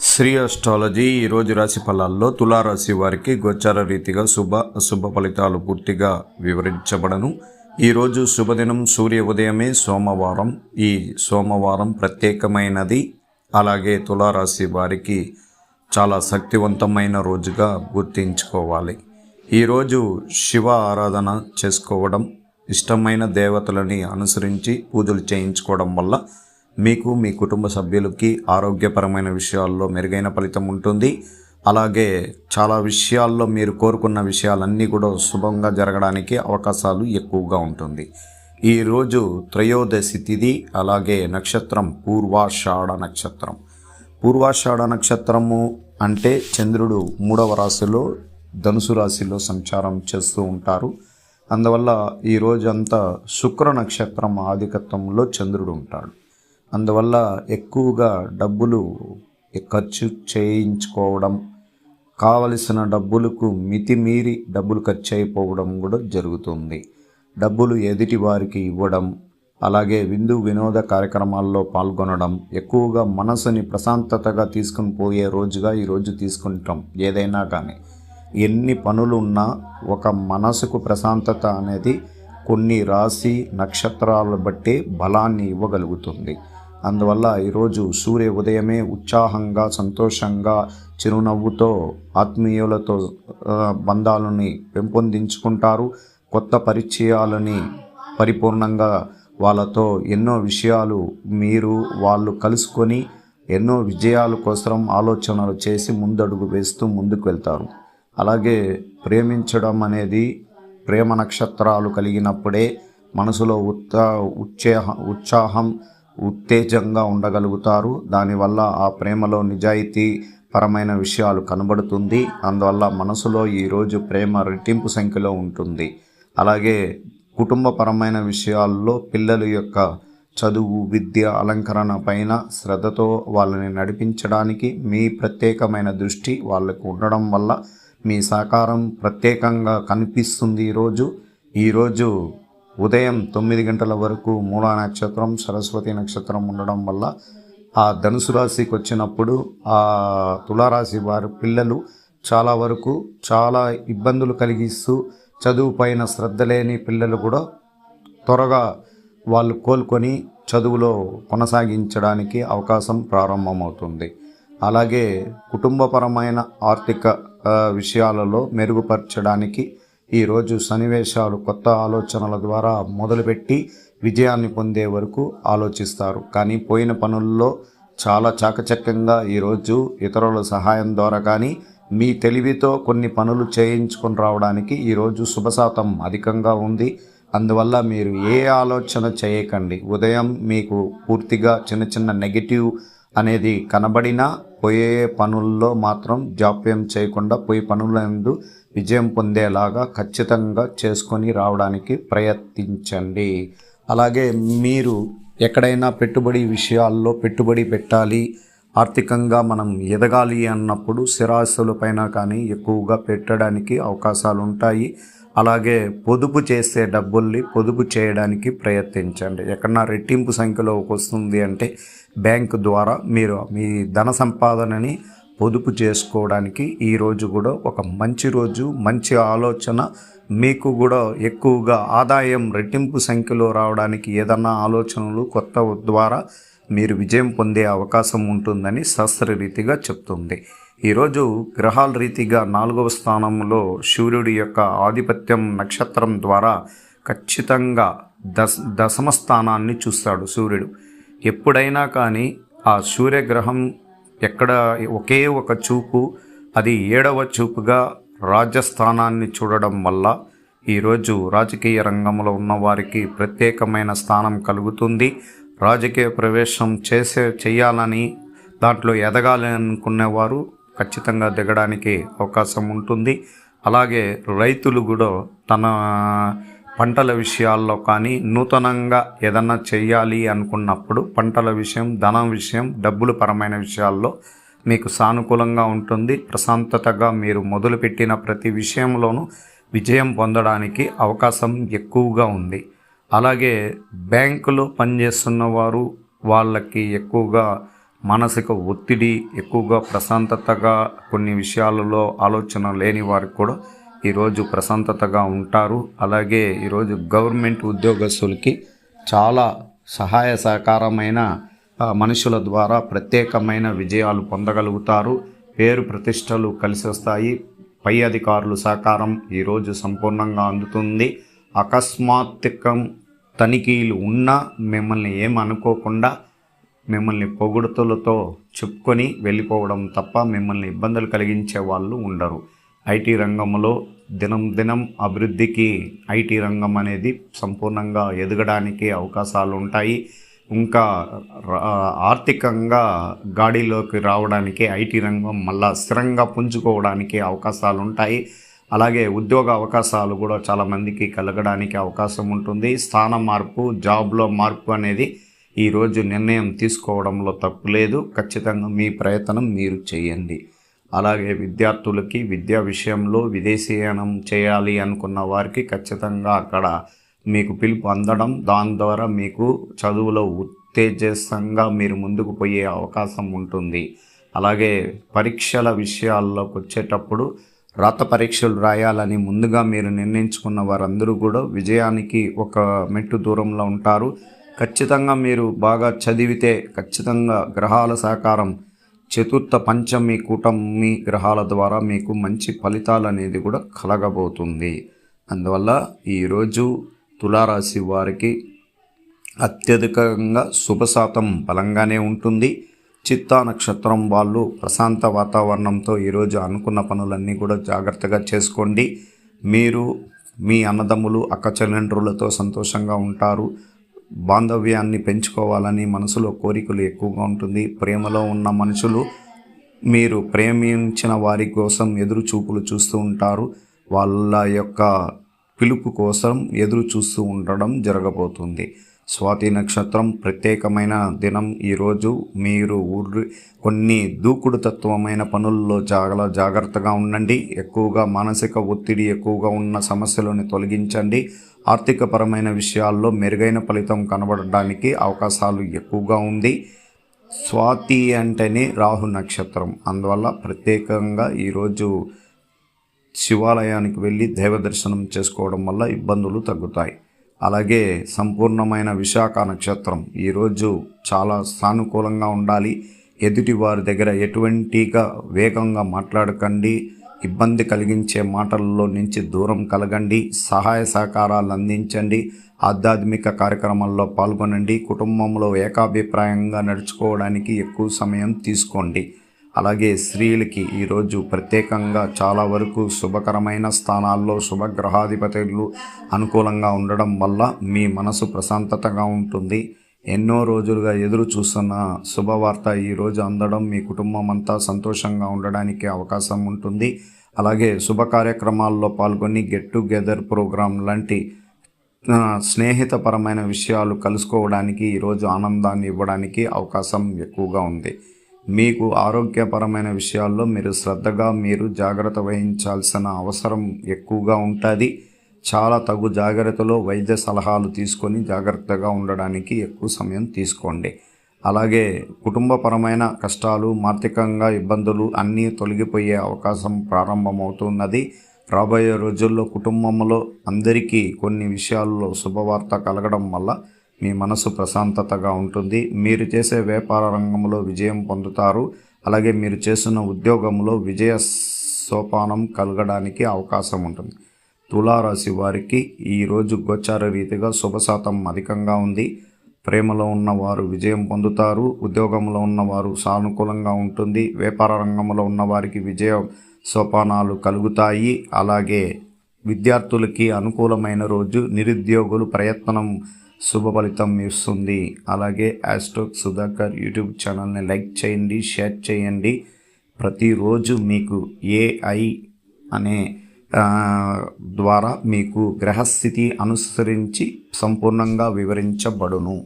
Shri astrology ఈరోజు రాశి ఫలాల్లో తులారాశి వారికి గోచార రీతిగా శుభ అశుభ ఫలితాలు పూర్తిగా వివరించబడను. ఈరోజు శుభదినం సూర్య ఉదయమే సోమవారం. ఈ సోమవారం ప్రత్యేకమైనది. అలాగే తులారాశి వారికి చాలా శక్తివంతమైన రోజుగా గుర్తించుకోవాలి. ఈరోజు శివ ఆరాధన చేసుకోవడం ఇష్టమైన దేవతలని అనుసరించి పూజలు చేయించుకోవడం వల్ల మీకు మీ కుటుంబ సభ్యులకి ఆరోగ్యపరమైన విషయాల్లో మెరుగైన ఫలితం ఉంటుంది. అలాగే చాలా విషయాల్లో మీరు కోరుకున్న విషయాలన్నీ కూడా శుభంగా జరగడానికి అవకాశాలు ఎక్కువగా ఉంటుంది. ఈరోజు త్రయోదశి తిథి అలాగే నక్షత్రం పూర్వాషాఢ నక్షత్రం. పూర్వాషాఢ నక్షత్రము అంటే చంద్రుడు మూడవ రాశిలో ధనుసు రాశిలో సంచారం చేస్తూ ఉంటారు. అందువల్ల ఈ రోజంతా శుక్ర నక్షత్రం ఆధిక్యత్వంలో చంద్రుడు ఉంటాడు. అందువల్ల ఎక్కువగా డబ్బులు ఖర్చు చేయించుకోవడం కావలసిన డబ్బులకు మితిమీరి డబ్బులు ఖర్చు అయిపోవడం కూడా జరుగుతుంది. డబ్బులు ఎదుటి వారికి ఇవ్వడం అలాగే విందు వినోద కార్యక్రమాల్లో పాల్గొనడం ఎక్కువగా మనసుని ప్రశాంతతగా తీసుకుని పోయే రోజుగా ఈరోజు తీసుకుంటాం ఏదైనా కానీ. ఎన్ని పనులు ఉన్నా ఒక మనసుకు ప్రశాంతత అనేది కొన్ని రాశి నక్షత్రాలను బట్టి బలాన్ని ఇవ్వగలుగుతుంది. అందువల్ల ఈరోజు సూర్య ఉదయమే ఉత్సాహంగా సంతోషంగా చిరునవ్వుతో ఆత్మీయులతో బంధాలని పెంపొందించుకుంటారు. కొత్త పరిచయాలని పరిపూర్ణంగా వాళ్ళతో ఎన్నో విషయాలు మీరు వాళ్ళు కలుసుకొని ఎన్నో విజయాల కోసం ఆలోచనలు చేసి ముందడుగు వేస్తూ ముందుకు వెళ్తారు. అలాగే ప్రేమించడం అనేది ప్రేమ నక్షత్రాలు కలిగినప్పుడే మనసులో ఉత్సా ఉత్సాహ ఉత్సాహం ఉత్తేజంగా ఉండగలుగుతారు. దానివల్ల ఆ ప్రేమలో నిజాయితీ పరమైన విషయాలు కనబడుతుంది. అందువల్ల మనసులో ఈరోజు ప్రేమ రెట్టింపు సంఖ్యలో ఉంటుంది. అలాగే కుటుంబపరమైన విషయాల్లో పిల్లల యొక్క చదువు విద్య అలంకరణ పైన శ్రద్ధతో వాళ్ళని నడిపించడానికి మీ ప్రత్యేకమైన దృష్టి వాళ్ళకు ఉండడం వల్ల మీ సహకారం ప్రత్యేకంగా కనిపిస్తుంది ఈరోజు ఈరోజు ఉదయం తొమ్మిది గంటల వరకు మూలా నక్షత్రం సరస్వతి నక్షత్రం ఉండడం వల్ల ఆ ధనుసు రాశికి వచ్చినప్పుడు ఆ తులారాశి వారి పిల్లలు చాలా వరకు చాలా ఇబ్బందులు కలిగిస్తూ చదువు పైన శ్రద్ధ లేని పిల్లలు కూడా త్వరగా వాళ్ళు కోలుకొని చదువులో కొనసాగించడానికి అవకాశం ప్రారంభమవుతుంది. అలాగే కుటుంబపరమైన ఆర్థిక విషయాలలో మెరుగుపరచడానికి ఈరోజు సన్నివేశాలు కొత్త ఆలోచనల ద్వారా మొదలుపెట్టి విజయాన్ని పొందే వరకు ఆలోచిస్తారు. కానీ పోయిన పనుల్లో చాలా చాకచక్యంగా ఈరోజు ఇతరుల సహాయం ద్వారా కానీ మీ తెలివితో కొన్ని పనులు చేయించుకొని రావడానికి ఈరోజు శుభశాతం అధికంగా ఉంది. అందువల్ల మీరు ఏ ఆలోచన చేయకండి. ఉదయం మీకు పూర్తిగా చిన్న చిన్న నెగిటివ్ అనేది కనబడినా పోయే పనుల్లో మాత్రం జాప్యం చేయకుండా పోయి పనులందు విజయం పొందేలాగా ఖచ్చితంగా చేసుకొని రావడానికి ప్రయత్నించండి. అలాగే మీరు ఎక్కడైనా పెట్టుబడి విషయాల్లో పెట్టుబడి పెట్టాలి ఆర్థికంగా మనం ఎదగాలి అన్నప్పుడు స్థిరాస్తులపైన కానీ ఎక్కువగా పెట్టడానికి అవకాశాలు ఉంటాయి అలాగే పొదుపు చేసే డబ్బుల్ని పొదుపు చేయడానికి ప్రయత్నించండి. ఎక్కడన్నా రెట్టింపు సంఖ్యలోకి వస్తుంది అంటే బ్యాంకు ద్వారా మీరు మీ ధన సంపాదనని పొదుపు చేసుకోవడానికి ఈ రోజు కూడా ఒక మంచి రోజు మంచి ఆలోచన మీకు కూడా ఎక్కువగా ఆదాయం రెట్టింపు సంఖ్యలో రావడానికి ఏదన్నా ఆలోచనలు కొత్త ద్వారా మీరు విజయం పొందే అవకాశం ఉంటుందని శాస్త్రరీతిగా చెప్తుంది. ఈరోజు గ్రహాల రీతిగా నాలుగవ స్థానంలో సూర్యుడి యొక్క ఆధిపత్యం నక్షత్రం ద్వారా ఖచ్చితంగా దశ దశమ స్థానాన్ని చూస్తాడు సూర్యుడు. ఎప్పుడైనా కానీ ఆ సూర్యగ్రహం ఎక్కడ ఒకే ఒక చూపు అది ఏడవ చూపుగా రాజస్థానాన్ని చూడడం వల్ల ఈరోజు రాజకీయ రంగంలో ఉన్నవారికి ప్రత్యేకమైన స్థానం కలుగుతుంది. రాజకీయ ప్రవేశం చేసే చేయాలని దాంట్లో ఎదగాలి అనుకునేవారు ఖచ్చితంగా దిగడానికి అవకాశం ఉంటుంది. అలాగే రైతులు కూడా తన పంటల విషయాల్లో కానీ నూతనంగా ఏదన్నా చేయాలి అనుకున్నప్పుడు పంటల విషయం ధనం విషయం డబ్బులు పరమైన విషయాల్లో మీకు సానుకూలంగా ఉంటుంది. ప్రశాంతతగా మీరు మొదలుపెట్టిన ప్రతి విషయంలోనూ విజయం పొందడానికి అవకాశం ఎక్కువగా ఉంది. అలాగే బ్యాంకులో పనిచేస్తున్న వారు వాళ్ళకి ఎక్కువగా మానసిక ఒత్తిడి ఎక్కువగా ప్రశాంతతగా కొన్ని విషయాలలో ఆలోచన లేని వారికి కూడా ఈరోజు ప్రశాంతతగా ఉంటారు. అలాగే ఈరోజు గవర్నమెంట్ ఉద్యోగస్తులకి చాలా సహాయ సహకారమైన మనుషుల ద్వారా ప్రత్యేకమైన విజయాలు పొందగలుగుతారు. పేరు ప్రతిష్టలు కలిసి వస్తాయి పై అధికారులు సహకారం ఈరోజు సంపూర్ణంగా అందుతుంది. అకస్మాత్తుకం తనిఖీలు ఉన్నా మిమ్మల్ని ఏం అనుకోకుండా మిమ్మల్ని పొగుడుతులతో చెప్పుకొని వెళ్ళిపోవడం తప్ప మిమ్మల్ని ఇబ్బందులు కలిగించే వాళ్ళు ఉండరు. ఐటీ రంగంలో దినం దినం అభివృద్ధికి ఐటీ రంగం అనేది సంపూర్ణంగా ఎదగడానికి అవకాశాలు ఉంటాయి ఇంకా ఆర్థికంగా గాడిలోకి రావడానికి ఐటీ రంగం మళ్ళా స్థిరంగా పుంజుకోవడానికి అవకాశాలు ఉంటాయి అలాగే ఉద్యోగ అవకాశాలు కూడా చాలామందికి కలగడానికి అవకాశం ఉంటుంది. స్థాన మార్పు జాబ్లో మార్పు అనేది ఈరోజు నిర్ణయం తీసుకోవడంలో తప్పు లేదు. ఖచ్చితంగా మీ ప్రయత్నం మీరు చేయండి. అలాగే విద్యార్థులకి విద్యా విషయంలో విదేశీయానం చేయాలి అనుకున్న వారికి ఖచ్చితంగా అక్కడ మీకు పిలుపు అందడం దాని ద్వారా మీకు చదువులో ఉత్తేజంగా మీరు ముందుకు పోయే అవకాశం ఉంటుంది. అలాగే పరీక్షల విషయాల్లోకి వచ్చేటప్పుడు రాత పరీక్షలు రాయాలని ముందుగా మీరు నిర్ణయించుకున్న వారందరూ కూడా విజయానికి ఒక మెట్టు దూరంలో ఉంటారు. ఖచ్చితంగా మీరు బాగా చదివితే ఖచ్చితంగా గ్రహాల సహకారం చతుర్థ పంచమి కూటమి గ్రహాల ద్వారా మీకు మంచి ఫలితాలు అనేది కూడా కలగబోతుంది. అందువల్ల ఈరోజు తులారాశి వారికి అత్యధికంగా శుభశాతం బలంగానే ఉంటుంది. చిత్తా నక్షత్రం వాళ్ళు ప్రశాంత వాతావరణంతో ఈరోజు అనుకున్న పనులన్నీ కూడా జాగ్రత్తగా చేసుకోండి. మీరు మీ అన్నదమ్ములు అక్క చెల్లెండ్రులతో సంతోషంగా ఉంటారు. బాంధవ్యాన్ని పెంచుకోవాలని మనసులో కోరికలు ఎక్కువగా ఉంటుంది. ప్రేమలో ఉన్న మనుషులు మీరు ప్రేమించిన వారి కోసం ఎదురు చూపులు చూస్తూ ఉంటారు. వాళ్ళ యొక్క పిలుపు కోసం ఎదురు చూస్తూ ఉండడం జరగబోతుంది. స్వాతి నక్షత్రం ప్రత్యేకమైన దినం. ఈరోజు మీరు ఊరి కొన్ని దూకుడు తత్వమైన పనుల్లో చాలా జాగ్రత్తగా ఉండండి. ఎక్కువగా మానసిక ఒత్తిడి ఎక్కువగా ఉన్న సమస్యలను తొలగించండి. ఆర్థికపరమైన విషయాల్లో మెరుగైన ఫలితం కనబడడానికి అవకాశాలు ఎక్కువగా ఉంది. స్వాతి అంటేనే రాహు నక్షత్రం. అందువల్ల ప్రత్యేకంగా ఈరోజు శివాలయానికి వెళ్ళి దైవ దర్శనం చేసుకోవడం వల్ల ఇబ్బందులు తగ్గుతాయి. అలాగే సంపూర్ణమైన విశాఖ నక్షత్రం. ఈరోజు చాలా సానుకూలంగా ఉండాలి. ఎదుటి వారి దగ్గర ఎటువంటిగా వేగంగా మాట్లాడకండి. ఇబ్బంది కలిగించే మాటల్లో నుంచి దూరం కలగండి. సహాయ సహకారాలు అందించండి. ఆధ్యాత్మిక కార్యక్రమాల్లో పాల్గొనండి. కుటుంబంలో ఏకాభిప్రాయంగా నడుచుకోవడానికి ఎక్కువ సమయం తీసుకోండి. అలాగే స్త్రీలకి ఈరోజు ప్రత్యేకంగా చాలా వరకు శుభకరమైన స్థానాల్లో శుభగ్రహాధిపతులు అనుకూలంగా ఉండడం వల్ల మీ మనసు ప్రశాంతతగా ఉంటుంది. ఎన్నో రోజులుగా ఎదురు చూస్తున్న శుభవార్త ఈరోజు అందడం మీ కుటుంబం అంతా సంతోషంగా ఉండడానికి అవకాశం ఉంటుంది. అలాగే శుభ కార్యక్రమాల్లో పాల్గొని గెట్ టుగెదర్ ప్రోగ్రాం లాంటి స్నేహితపరమైన విషయాలు కలుసుకోవడానికి ఈరోజు ఆనందాన్ని ఇవ్వడానికి అవకాశం ఎక్కువగా ఉంది. మీకు ఆరోగ్యపరమైన విషయాల్లో మీరు శ్రద్ధగా మీరు జాగ్రత్త వహించాల్సిన అవసరం ఎక్కువగా ఉంటుంది. చాలా తగు జాగ్రత్తలో వైద్య సలహాలు తీసుకొని జాగ్రత్తగా ఉండడానికి ఎక్కువ సమయం తీసుకోండి. అలాగే కుటుంబపరమైన కష్టాలు ఆర్థికంగా ఇబ్బందులు అన్నీ తొలగిపోయే అవకాశం ప్రారంభమవుతున్నది. రాబోయే రోజుల్లో కుటుంబంలో అందరికీ కొన్ని విషయాల్లో శుభవార్త కలగడం వల్ల మీ మనసు ప్రశాంతతగా ఉంటుంది. మీరు చేసే వ్యాపార రంగంలో విజయం పొందుతారు. అలాగే మీరు చేస్తున్న ఉద్యోగంలో విజయ సోపానం కలగడానికి అవకాశం ఉంటుంది. తులారాశి వారికి ఈరోజు గోచార రీతిగా శుభశాతం అధికంగా ఉంది. ప్రేమలో ఉన్నవారు విజయం పొందుతారు. ఉద్యోగంలో ఉన్నవారు సానుకూలంగా ఉంటుంది. వ్యాపార రంగంలో ఉన్నవారికి విజయ సోపానాలు కలుగుతాయి. అలాగే విద్యార్థులకి అనుకూలమైన రోజు. నిరుద్యోగులు ప్రయత్నం శుభ ఫలితం ఇస్తుంది. అలాగే యాస్ట్రోక్ సుధాకర్ యూట్యూబ్ ఛానల్ని లైక్ చేయండి షేర్ చేయండి. ప్రతిరోజు మీకు ఏఐ అనే ద్వారా మీకు గ్రహస్థితి అనుసరించి సంపూర్ణంగా వివరించబడును.